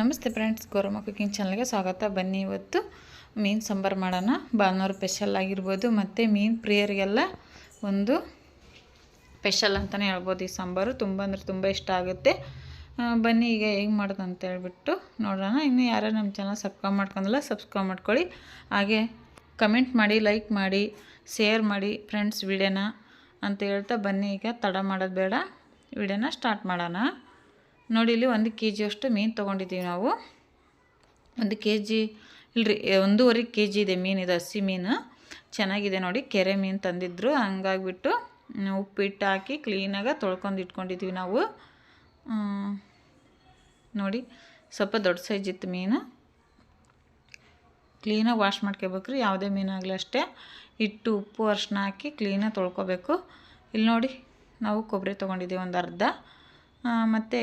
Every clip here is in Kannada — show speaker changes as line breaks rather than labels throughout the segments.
ನಮಸ್ತೆ ಫ್ರೆಂಡ್ಸ್ ಗೌರಮ್ಮ ಕುಕಿಂಗ್ ಚಾನಲ್ಗೆ ಸ್ವಾಗತ. ಬನ್ನಿ ಇವತ್ತು ಮೀನು ಸಾಂಬಾರು ಮಾಡೋಣ. ಭಾನುವಾರ ಸ್ಪೆಷಲ್ ಆಗಿರ್ಬೋದು, ಮತ್ತು ಮೀನು ಪ್ರಿಯರಿಗೆಲ್ಲ ಒಂದು ಸ್ಪೆಷಲ್ ಅಂತಲೇ ಹೇಳ್ಬೋದು ಈ ಸಾಂಬಾರು. ತುಂಬ ಅಂದರೆ ತುಂಬ ಇಷ್ಟ ಆಗುತ್ತೆ. ಬನ್ನಿ ಈಗ ಹೇಗೆ ಮಾಡೋದು ಅಂತ ಹೇಳ್ಬಿಟ್ಟು ನೋಡೋಣ. ಇನ್ನು ಯಾರೋ ನಮ್ಮ ಚಾನಲ್ ಸಬ್ಸ್ಕ್ರೈಬ್ ಮಾಡ್ಕೊಂಡಲ್ಲ, ಸಬ್ಸ್ಕ್ರೈಬ್ ಮಾಡ್ಕೊಳ್ಳಿ. ಹಾಗೆ ಕಮೆಂಟ್ ಮಾಡಿ, ಲೈಕ್ ಮಾಡಿ, ಶೇರ್ ಮಾಡಿ ಫ್ರೆಂಡ್ಸ್, ವಿಡಿಯೋನ ಅಂತ ಹೇಳ್ತಾ ಬನ್ನಿ. ಈಗ ತಡ ಮಾಡೋದು ಬೇಡ. ವಿಡಿಯೋನ ಸ್ಟಾರ್ಟ್ ಮಾಡೋಣ. ನೋಡಿ ಇಲ್ಲಿ ಒಂದು ಕೆ ಜಿಯಷ್ಟು ಮೀನು ತೊಗೊಂಡಿದ್ದೀವಿ ನಾವು. ಒಂದು ಕೆ ಜಿ ಇಲ್ರಿ ಒಂದೂವರೆ ಕೆ ಜಿ ಇದೆ ಮೀನು, ಇದು ಹಸಿ ಮೀನು. ಚೆನ್ನಾಗಿದೆ ನೋಡಿ, ಕೆರೆ ಮೀನು ತಂದಿದ್ರು. ಹಂಗಾಗ್ಬಿಟ್ಟು ಉಪ್ಪಿಟ್ಟು ಹಾಕಿ ಕ್ಲೀನಾಗಿ ತೊಳ್ಕೊಂಡು ಇಟ್ಕೊಂಡಿದ್ದೀವಿ ನಾವು. ನೋಡಿ, ಸ್ವಲ್ಪ ದೊಡ್ಡ ಸೈಜ್ ಇತ್ತು ಮೀನು. ಕ್ಲೀನಾಗಿ ವಾಶ್ ಮಾಡ್ಕೋಬೇಕ್ರಿ, ಯಾವುದೇ ಮೀನಾಗಲಿ ಅಷ್ಟೇ. ಹಿಟ್ಟು, ಉಪ್ಪು, ಅರ್ಶನ ಹಾಕಿ ಕ್ಲೀನಾಗಿ ತೊಳ್ಕೊಬೇಕು. ಇಲ್ಲಿ ನೋಡಿ, ನಾವು ಕೊಬ್ಬರಿ ತೊಗೊಂಡಿದ್ದೀವಿ ಒಂದು ಅರ್ಧ. ಮತ್ತು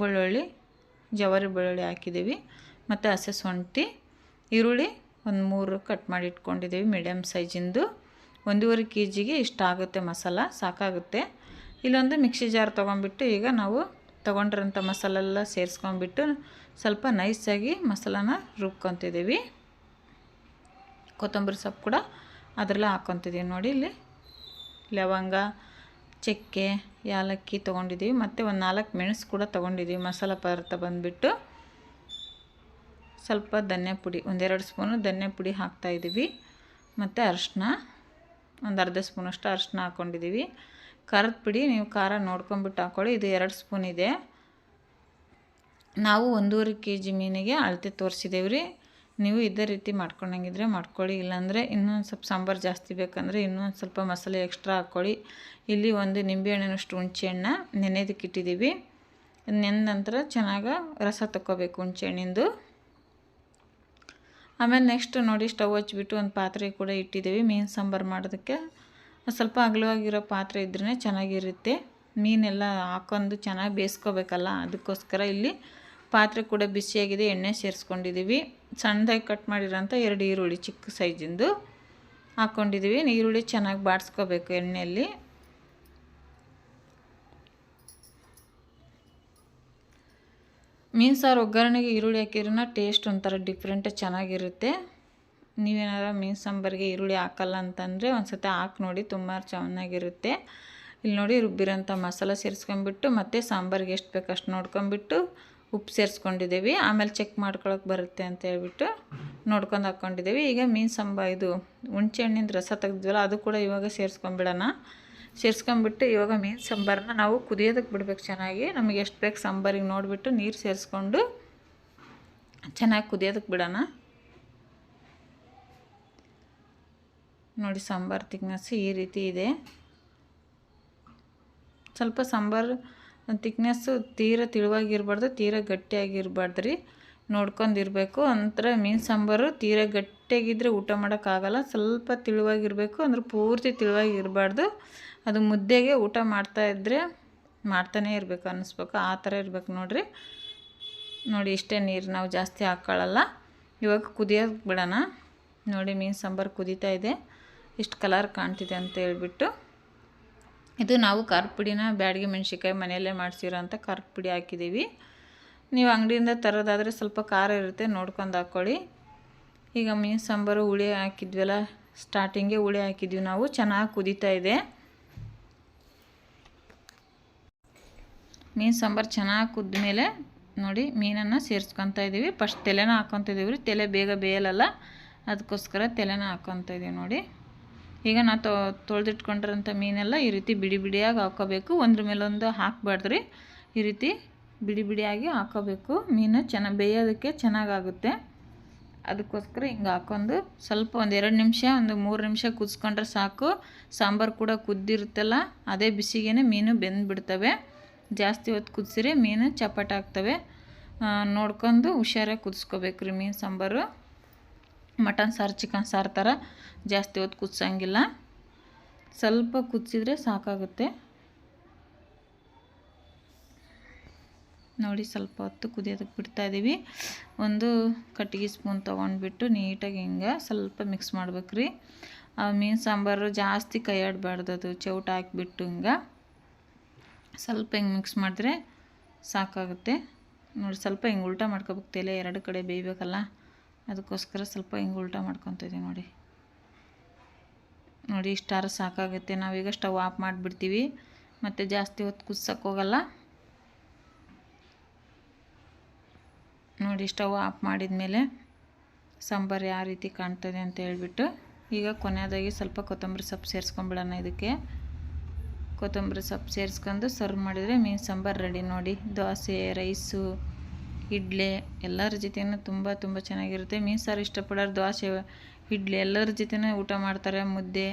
ಬೆಳ್ಳುಳ್ಳಿ, ಜವಾರಿ ಬೆಳ್ಳುಳ್ಳಿ ಹಾಕಿದ್ದೀವಿ. ಮತ್ತು ಹಸೆ ಶುಂಠಿ, ಈರುಳ್ಳಿ ಒಂದು ಮೂರು ಕಟ್ ಮಾಡಿ ಇಟ್ಕೊಂಡಿದ್ದೀವಿ ಮೀಡಿಯಮ್ ಸೈಜಿಂದು ಒಂದೂವರೆ ಕೆ ಜಿಗೆ ಇಷ್ಟಾಗುತ್ತೆ ಮಸಾಲ, ಸಾಕಾಗುತ್ತೆ. ಇಲ್ಲೊಂದು ಮಿಕ್ಸಿ ಜಾರ್ ತೊಗೊಂಬಿಟ್ಟು ಈಗ ನಾವು ತೊಗೊಂಡಿರೋಂಥ ಮಸಾಲೆಲ್ಲ ಸೇರಿಸ್ಕೊಂಬಿಟ್ಟು ಸ್ವಲ್ಪ ನೈಸಾಗಿ ಮಸಾಲಾನ ರುಬ್ಕೊತಿದ್ದೀವಿ. ಕೊತ್ತಂಬರಿ ಸೊಪ್ಪು ಕೂಡ ಅದರಲ್ಲೇ ಹಾಕ್ಕೊತಿದ್ದೀವಿ ನೋಡಿ ಇಲ್ಲಿ. ಲವಂಗ, ಚಕ್ಕೆ ಯಾಲಕ್ಕಿ ತೊಗೊಂಡಿದ್ದೀವಿ ಮತ್ತು ಒಂದು ನಾಲ್ಕು ಮೆಣಸು ಕೂಡ ತೊಗೊಂಡಿದ್ದೀವಿ ಮಸಾಲೆ ಪದಾರ್ಥ ಬಂದುಬಿಟ್ಟು ಸ್ವಲ್ಪ ಧನ್ಯ ಪುಡಿ, ಒಂದೆರಡು ಸ್ಪೂನು ಧನ್ಯ ಪುಡಿ ಹಾಕ್ತಾಯಿದ್ದೀವಿ ಮತ್ತು ಅರಶಿನ, ಒಂದು ಅರ್ಧ ಸ್ಪೂನಷ್ಟು ಅರಶಿನ ಹಾಕ್ಕೊಂಡಿದ್ದೀವಿ ಖಾರದ ಪುಡಿ ನೀವು ಖಾರ ನೋಡ್ಕೊಂಬಿಟ್ಟು ಹಾಕ್ಕೊಳ್ಳಿ ಇದು ಎರಡು ಸ್ಪೂನ್ ಇದೆ. ನಾವು ಒಂದೂವರೆ ಕೆ ಜಿ ಮೀನಿಗೆ ಅಳತೆ ತೋರಿಸಿದ್ದೇವೆ ರೀ ನೀವು ಇದೇ ರೀತಿ ಮಾಡ್ಕೊಂಡಂಗಿದ್ರೆ ಮಾಡ್ಕೊಳ್ಳಿ. ಇಲ್ಲಾಂದರೆ ಇನ್ನೊಂದು ಸ್ವಲ್ಪ ಸಾಂಬಾರು ಜಾಸ್ತಿ ಬೇಕಂದರೆ ಇನ್ನೊಂದು ಸ್ವಲ್ಪ ಮಸಾಲೆ ಎಕ್ಸ್ಟ್ರಾ ಹಾಕ್ಕೊಳ್ಳಿ ಇಲ್ಲಿ ಒಂದು ನಿಂಬೆಹಣ್ಣಿನಷ್ಟು ಹುಣಸೆಹಣ್ಣ ನೆನೆದಕ್ಕೆ ಇಟ್ಟಿದ್ದೀವಿ. ನೆನೆದ ನಂತರ ಚೆನ್ನಾಗಿ ರಸ ತಗೋಬೇಕು ಹುಣಸೆಹಣ್ಣಿಂದು ಆಮೇಲೆ ನೆಕ್ಸ್ಟ್ ನೋಡಿ ಸ್ಟವ್ ಹಚ್ಬಿಟ್ಟು ಒಂದು ಪಾತ್ರೆ ಕೂಡ ಇಟ್ಟಿದ್ದೀವಿ. ಮೀನು ಸಾಂಬಾರು ಮಾಡೋದಕ್ಕೆ ಸ್ವಲ್ಪ ಅಗಲವಾಗಿರೋ ಪಾತ್ರೆ ಇದ್ರೇ ಚೆನ್ನಾಗಿರುತ್ತೆ. ಮೀನೆಲ್ಲ ಹಾಕೊಂಡು ಚೆನ್ನಾಗಿ ಬೇಯಿಸ್ಕೋಬೇಕಲ್ಲ, ಅದಕ್ಕೋಸ್ಕರ ಇಲ್ಲಿ ಪಾತ್ರೆ ಕೂಡ ಬಿಸಿಯಾಗಿದೆ, ಎಣ್ಣೆ ಸೇರಿಸ್ಕೊಂಡಿದ್ದೀವಿ ಸಣ್ಣದಾಗಿ ಕಟ್ ಮಾಡಿರೋಂಥ ಎರಡು ಈರುಳ್ಳಿ ಚಿಕ್ಕ ಸೈಜಿಂದು ಹಾಕ್ಕೊಂಡಿದ್ದೀವಿ ಈರುಳ್ಳಿ ಚೆನ್ನಾಗಿ ಬಾಡಿಸ್ಕೋಬೇಕು ಎಣ್ಣೆಯಲ್ಲಿ. ಮೀನು ಸಾರು ಒಗ್ಗರಣೆಗೆ ಈರುಳ್ಳಿ ಹಾಕಿರೋನ ಟೇಸ್ಟ್ ಒಂಥರ ಡಿಫ್ರೆಂಟ್ ಚೆನ್ನಾಗಿರುತ್ತೆ. ನೀವೇನಾರ ಮೀನು ಸಾಂಬಾರಿಗೆ ಈರುಳ್ಳಿ ಹಾಕಲ್ಲ ಅಂತಂದರೆ ಒಂದು ಸತಿ ಹಾಕಿ ನೋಡಿ, ತುಂಬ ಚೆನ್ನಾಗಿರುತ್ತೆ. ಇಲ್ಲಿ ನೋಡಿ ರುಬ್ಬಿರೋಂಥ ಮಸಾಲ ಸೇರಿಸ್ಕೊಂಬಿಟ್ಟು ಮತ್ತು ಸಾಂಬಾರಿಗೆ ಎಷ್ಟು ಬೇಕು ಅಷ್ಟು ನೋಡ್ಕೊಂಬಿಟ್ಟು ಉಪ್ಪು ಸೇರಿಸ್ಕೊಂಡಿದ್ದೀವಿ. ಆಮೇಲೆ ಚೆಕ್ ಮಾಡ್ಕೊಳಕ್ಕೆ ಬರುತ್ತೆ ಅಂತ ಹೇಳ್ಬಿಟ್ಟು ನೋಡ್ಕೊಂಡು ಹಾಕ್ಕೊಂಡಿದ್ದೀವಿ ಈಗ ಮೀನು ಸಂಬ ಇದು ಹುಣಸೆ ಹಣ್ಣಿಂದ ರಸ ತೆಗ್ದಿದ್ವಲ್ಲ ಅದು ಕೂಡ ಇವಾಗ ಸೇರಿಸ್ಕೊಂಬಿಡೋಣ. ಸೇರಿಸ್ಕೊಂಬಿಟ್ಟು ಇವಾಗ ಮೀನು ಸಾಂಬಾರನ್ನ ನಾವು ಕುದಿಯೋದಕ್ಕೆ ಬಿಡ್ಬೇಕು ಚೆನ್ನಾಗಿ. ನಮಗೆ ಎಷ್ಟು ಬೇಕು ಸಾಂಬಾರಿಗೆ ನೋಡಿಬಿಟ್ಟು ನೀರು ಸೇರಿಸ್ಕೊಂಡು ಚೆನ್ನಾಗಿ ಕುದಿಯೋದಕ್ಕೆ ಬಿಡೋಣ. ನೋಡಿ ಸಾಂಬಾರು ತಿಕ್ನೆಸ್ ಈ ರೀತಿ ಇದೆ. ಸ್ವಲ್ಪ ಸಾಂಬಾರು ತಿಕ್ನೆಸ್ಸು ತೀರ ತಿಳುವಾಗಿರಬಾರ್ದು, ತೀರ ಗಟ್ಟಿಯಾಗಿರ್ಬಾರ್ದು ರೀ ನೋಡ್ಕೊಂಡಿರಬೇಕು. ಒಂಥರ ಮೀನು ಸಾಂಬಾರು ತೀರ ಗಟ್ಟಿಯಾಗಿದ್ದರೆ ಊಟ ಮಾಡೋಕ್ಕಾಗಲ್ಲ. ಸ್ವಲ್ಪ ತಿಳುವಾಗಿರಬೇಕು, ಅಂದ್ರೆ ಪೂರ್ತಿ ತಿಳುವಾಗಿರಬಾರ್ದು. ಅದು ಮುದ್ದೆಗೆ ಊಟ ಮಾಡ್ತಾ ಇದ್ದರೆ ಮಾಡ್ತಾನೇ ಇರಬೇಕು ಅನ್ನಿಸ್ಬೇಕು. ಆ ಥರ ಇರಬೇಕು ನೋಡಿರಿ. ನೋಡಿ, ಇಷ್ಟೇ ನೀರು ನಾವು ಜಾಸ್ತಿ ಹಾಕ್ಕೊಳ್ಳಲ್ಲ ಇವಾಗ ಕುದಿಯೋಕೆ ಬಿಡೋಣ. ನೋಡಿ, ಮೀನು ಸಾಂಬಾರು ಕುದೀತಾ ಇದೆ. ಇಷ್ಟು ಕಲರ್ ಕಾಣ್ತಿದೆ ಅಂತ ಹೇಳ್ಬಿಟ್ಟು. ಇದು ನಾವು ಖಾರದ ಪುಡಿನ ಬ್ಯಾಡಗಿ ಮೆಣಸಿನ್ಕಾಯಿ ಮನೆಯಲ್ಲೇ ಮಾಡಿಸಿರೋ ಅಂಥ ಖಾರದ ಪುಡಿ ಹಾಕಿದ್ದೀವಿ. ನೀವು ಅಂಗಡಿಯಿಂದ ತರೋದಾದರೆ ಸ್ವಲ್ಪ ಖಾರ ಇರುತ್ತೆ, ನೋಡ್ಕೊಂಡು ಹಾಕ್ಕೊಳ್ಳಿ ಈಗ ಮೀನು ಸಾಂಬಾರು ಹುಳಿ ಹಾಕಿದ್ವಲ್ಲ ಸ್ಟಾರ್ಟಿಂಗೇ ಹುಳಿ ಹಾಕಿದ್ವಿ ನಾವು, ಚೆನ್ನಾಗಿ ಕುದೀತಾ ಇದೆ. ಮೀನು ಸಾಂಬಾರು ಚೆನ್ನಾಗಿ ಕುದ್ದ ಮೇಲೆ ನೋಡಿ ಮೀನನ್ನು ಸೇರಿಸ್ಕೊತಾ ಇದ್ದೀವಿ ಫಸ್ಟ್ ತಲೆನ ಹಾಕ್ಕೊತಿದ್ದೀವಿ ರೀ ತಲೆ ಬೇಗ ಬೇಯಲಲ್ಲ, ಅದಕ್ಕೋಸ್ಕರ ತಲೆನ ಹಾಕ್ಕೊತ ಇದ್ದೀವಿ ನೋಡಿ. ಈಗ ನಾ ತೊ, ತೊಳೆದಿಟ್ಕೊಂಡಿರೋಂಥ ಮೀನೆಲ್ಲ ಈ ರೀತಿ ಬಿಡಿ ಬಿಡಿಯಾಗಿ ಹಾಕ್ಕೋಬೇಕು ಒಂದ್ರ ಮೇಲೊಂದು ಹಾಕಬಾರ್ದ್ರಿ. ಈ ರೀತಿ ಬಿಡಿ ಬಿಡಿಯಾಗಿ ಹಾಕ್ಕೋಬೇಕು ಮೀನು ಚೆನ್ನಾಗಿ ಬೇಯೋದಕ್ಕೆ ಚೆನ್ನಾಗಾಗುತ್ತೆ. ಅದಕ್ಕೋಸ್ಕರ ಹಿಂಗೆ ಹಾಕ್ಕೊಂಡು ಸ್ವಲ್ಪ ಒಂದು ಎರಡು ನಿಮಿಷ, ಒಂದು ಮೂರು ನಿಮಿಷ ಕುದಿಸ್ಕೊಂಡ್ರೆ ಸಾಕು. ಸಾಂಬಾರು ಕೂಡ ಕುದ್ದಿರುತ್ತಲ್ಲ, ಅದೇ ಬಿಸಿಗೇ ಮೀನು ಬೆಂದ್ಬಿಡ್ತವೆ. ಜಾಸ್ತಿ ಹೊತ್ತು ಕುದಿಸಿರಿ ಮೀನು ಚಪಾಟ ನೋಡ್ಕೊಂಡು ಹುಷಾರಾಗಿ ಕುದಿಸ್ಕೋಬೇಕು ರೀ ಮೀನು ಸಾಂಬಾರು. ಮಟನ್ ಸಾರು, ಚಿಕನ್ ಸಾರು ಥರ ಜಾಸ್ತಿ ಹೊತ್ತು ಕುದಿಸಂಗಿಲ್ಲ. ಸ್ವಲ್ಪ ಕುದಿಸಿದ್ರೆ ಸಾಕಾಗುತ್ತೆ. ನೋಡಿ ಸ್ವಲ್ಪ ಹೊತ್ತು ಕುದಿಯೋದಕ್ಕೆ ಬಿಡ್ತಾ ಇದ್ದೀವಿ ಒಂದು ಕಟ್ಟಿಗೆ ಸ್ಪೂನ್ ತೊಗೊಂಡ್ಬಿಟ್ಟು ನೀಟಾಗಿ ಹಿಂಗೆ ಸ್ವಲ್ಪ ಮಿಕ್ಸ್ ಮಾಡ್ಬೇಕು ರೀ ಆ ಮೀನು ಸಾಂಬಾರು ಜಾಸ್ತಿ ಕೈ ಆಡಬಾರ್ದು ಅದು ಚೌಟ ಹಾಕಿಬಿಟ್ಟು ಹಿಂಗೆ. ಸ್ವಲ್ಪ ಹಿಂಗೆ ಮಿಕ್ಸ್ ಮಾಡಿದ್ರೆ ಸಾಕಾಗುತ್ತೆ. ನೋಡಿ ಸ್ವಲ್ಪ ಹಿಂಗೆ ಉಲ್ಟಾ ಮಾಡ್ಕೋಬೇಕು, ತಲೆ ಎರಡು ಕಡೆ ಬೇಯಬೇಕಲ್ಲ. ಅದಕ್ಕೋಸ್ಕರ ಸ್ವಲ್ಪ ಹಿಂಗೆ ಉಲ್ಟಾ ಮಾಡ್ಕೊತಿದ್ದೀವಿ ನೋಡಿ. ನೋಡಿ, ಇಷ್ಟಾರು ಸಾಕಾಗುತ್ತೆ. ನಾವೀಗ ಸ್ಟವ್ ಆಫ್ ಮಾಡಿಬಿಡ್ತೀವಿ. ಮತ್ತು ಜಾಸ್ತಿ ಹೊತ್ತು ಕುದಿಸೋಕೆ ಹೋಗಲ್ಲ. ನೋಡಿ, ಸ್ಟವ್ ಆಫ್ ಮಾಡಿದ ಮೇಲೆ ಸಾಂಬಾರು ಯಾವ ರೀತಿ ಕಾಣ್ತದೆ ಅಂತ ಹೇಳಿಬಿಟ್ಟು ಈಗ ಕೊನೆಯದಾಗಿ ಸ್ವಲ್ಪ ಕೊತ್ತಂಬರಿ ಸೊಪ್ಪು ಸೇರಿಸ್ಕೊಂಬಿಡೋಣ ಇದಕ್ಕೆ. ಕೊತ್ತಂಬರಿ ಸೊಪ್ಪು ಸೇರಿಸ್ಕೊಂಡು ಸರ್ವ್ ಮಾಡಿದರೆ ಮೀನು ಸಾಂಬಾರು ರೆಡಿ ನೋಡಿ. ದೋಸೆ, ರೈಸು ಇಡ್ಲಿ ಎಲ್ಲರ ಜೊತೆನೂ ತುಂಬ ತುಂಬ ಚೆನ್ನಾಗಿರುತ್ತೆ. ಮೀನು ಸಾರು ಇಷ್ಟಪಡೋರು ದೋಸೆ, ಇಡ್ಲಿ ಎಲ್ಲರ ಜೊತೆನೂ ಊಟ ಮಾಡ್ತಾರೆ. ಮುದ್ದೆ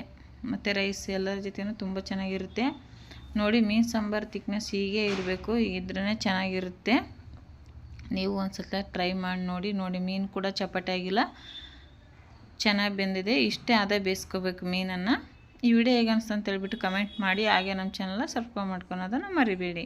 ಮತ್ತು ರೈಸ್ ಎಲ್ಲರ ಜೊತೆನೂ ತುಂಬ ಚೆನ್ನಾಗಿರುತ್ತೆ. ನೋಡಿ, ಮೀನು ಸಾಂಬಾರು ತಿಕ್ನೆಸ್ ಹೀಗೆ ಇರಬೇಕು. ಇದ್ರೇ ಚೆನ್ನಾಗಿರುತ್ತೆ. ನೀವು ಒಂದು ಟ್ರೈ ಮಾಡಿ ನೋಡಿ ನೋಡಿ ಮೀನು ಕೂಡ ಚಪಾಟೆ ಆಗಿಲ್ಲ. ಚೆನ್ನಾಗಿ ಬೆಂದಿದೆ. ಇಷ್ಟೇ ಆದ ಬೇಯಿಸ್ಕೋಬೇಕು ಮೀನನ್ನು. ಈ ವಿಡಿಯೋ ಹೇಗೆ ಅನಿಸ್ತು ಅಂತ ಹೇಳ್ಬಿಟ್ಟು ಕಮೆಂಟ್ ಮಾಡಿ. ಹಾಗೆ ನಮ್ಮ ಚಾನಲ್ನ ಸಬ್ಸ್ಕ್ರೈಬ್ ಮಾಡ್ಕೊಳೋದನ್ನು ಮರಿಬೇಡಿ.